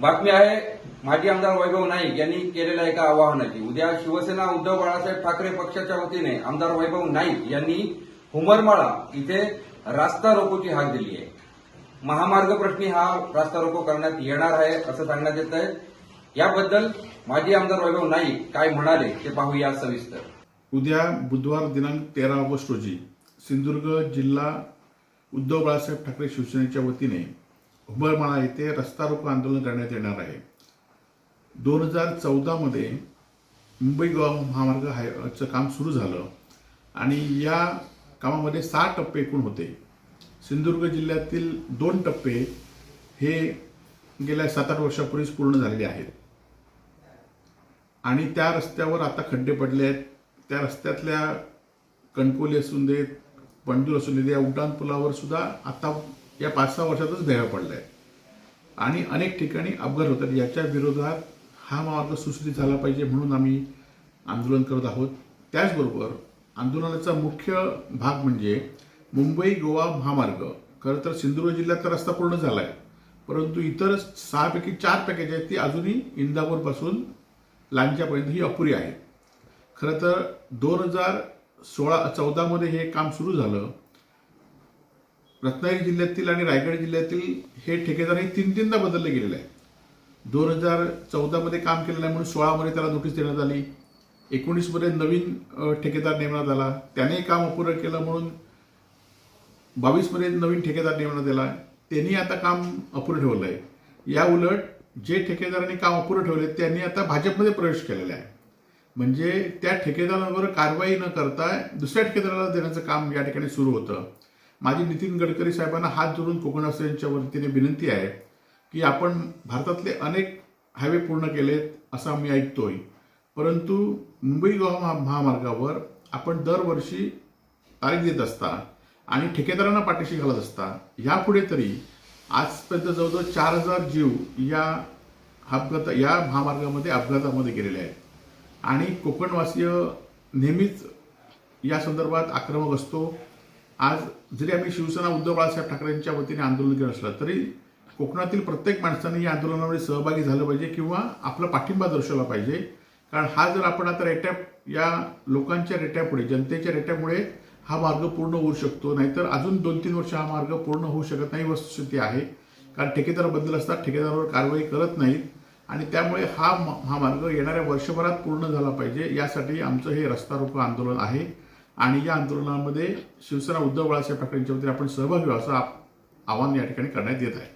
बातमी आहे माजी आमदार वैभव नाईक यांनी केलेल्या एका आवाहनाची. उद्या शिवसेना उद्धव बाळासाहेब ठाकरे पक्षाच्या वतीने आमदार वैभव नाईक यांनी हुमरमाळा इथे रास्ता रोकोची हाक दिली आहे. महामार्ग प्रश्नी हा रास्ता रोको करण्यात येणार आहे असं सांगण्यात येत आहे याबद्दल माजी आमदार वैभव नाईक काय म्हणाले ते पाहूया सविस्तर. उद्या बुधवार दिनांक तेरा ऑगस्ट रोजी सिंधुदुर्ग जिल्हा उद्धव बाळासाहेब ठाकरे शिवसेनेच्या वतीने उंबरमाळा येथे रस्ता रोको आंदोलन करण्यात येणार आहे. दोन हजार चौदामध्ये मुंबई गोवा महामार्ग हायचं काम सुरू झालं आणि या कामामध्ये सहा टप्पे एकूण होते. सिंधुदुर्ग जिल्ह्यातील दोन टप्पे हे गेल्या सात आठ वर्षापूर्वीच पूर्ण झालेले आहेत. आणि त्या रस्त्यावर आता खड्डे पडले आहेत. त्या रस्त्यातल्या कणकोली असून देत पंडूर असून देत या उड्डाण पुलावर सुद्धा आता या पाच सहा वर्षातच भेगा पडला आहे आणि अनेक ठिकाणी अपघात होतात. याच्या विरोधात हा मार्ग सुस्थित झाला पाहिजे म्हणून आम्ही आंदोलन करत आहोत. त्याचबरोबर आंदोलनाचा मुख्य भाग म्हणजे मुंबई गोवा महामार्ग. खरं तर सिंधुदुर्ग जिल्ह्यातला रस्ता पूर्ण झाला आहे परंतु इतर सहापैकी चार पॅकेज आहेत ती अजूनही इंदापूरपासून लांच्यापर्यंत ही अपुरी आहे खरं तर दोन हजार सोळा चौदामध्ये हे काम सुरू झालं. रत्नागिरी जिल्ह्यातील आणि रायगड जिल्ह्यातील हे ठेकेदार हे तीन तीनदा बदलले गेलेले आहे दोन हजार चौदामध्ये काम केलं नाही म्हणून सोळामध्ये त्याला नोटीस देण्यात आली. एकोणीसमध्ये नवीन ठेकेदार नेमण्यात आला. त्याने काम अपुरं केलं म्हणून बावीसमध्ये नवीन ठेकेदार नेमण्यात आला. त्यांनी आता काम अपुरं ठेवलं आहे या उलट जे ठेकेदारांनी काम अपुरं ठेवले त्यांनी आता भाजपमध्ये प्रवेश केलेला आहे. म्हणजे त्या ठेकेदारांवर कारवाई न करता दुसऱ्या ठेकेदाराला देण्याचं काम या ठिकाणी सुरू होतं. माझी नितीन गडकरी साहेबांना हात जोडून कोकणवासियांच्या वतीने विनंती आहे की आपण भारतातले अनेक हायवे पूर्ण केलेत असं मी ऐकतोय. परंतु मुंबई गोवा महा- महामार्गावर आपण दरवर्षी तारीख देत असता आणि ठेकेदारांना पाठीशी घालत असता यापुढे तरी आजपर्यंत जवळजवळ चार हजार जीव या अपघात या महामार्गामध्ये अपघातामध्ये गेलेले आहेत. आणि कोकणवासीय नेहमीच या संदर्भात आक्रमक असतो. आज जरी आम्ही शिवसेना उद्धव बाळासाहेब ठाकरेंच्या वतीने आंदोलन केलं असलं तरी कोकणातील प्रत्येक माणसाने या आंदोलनामध्ये सहभागी झालं पाहिजे किंवा आपला पाठिंबा दर्शवला पाहिजे. कारण हा जर आपण आता रेट्या या लोकांच्या रेट्यापुढे जनतेच्या रेट्यामुळे हा मार्ग पूर्ण होऊ शकतो नाहीतर अजून दोन तीन वर्ष हा मार्ग पूर्ण होऊ शकत नाही वस्तुस्थिती आहे. कारण ठेकेदार बदल असतात ठेकेदारावर कारवाई करत नाहीत. आणि त्यामुळे हा म- हा मार्ग येणाऱ्या वर्षभरात पूर्ण झाला पाहिजे यासाठी आमचं हे रस्ता रोको आंदोलन आहे. आणि या आंदोलनामध्ये शिवसेना उद्धव बाळासाहेब ठाकरे यांच्यामध्ये आपण सहभागी व्हावं असं आव्हान आवाहन या ठिकाणी करण्यात येत आहे.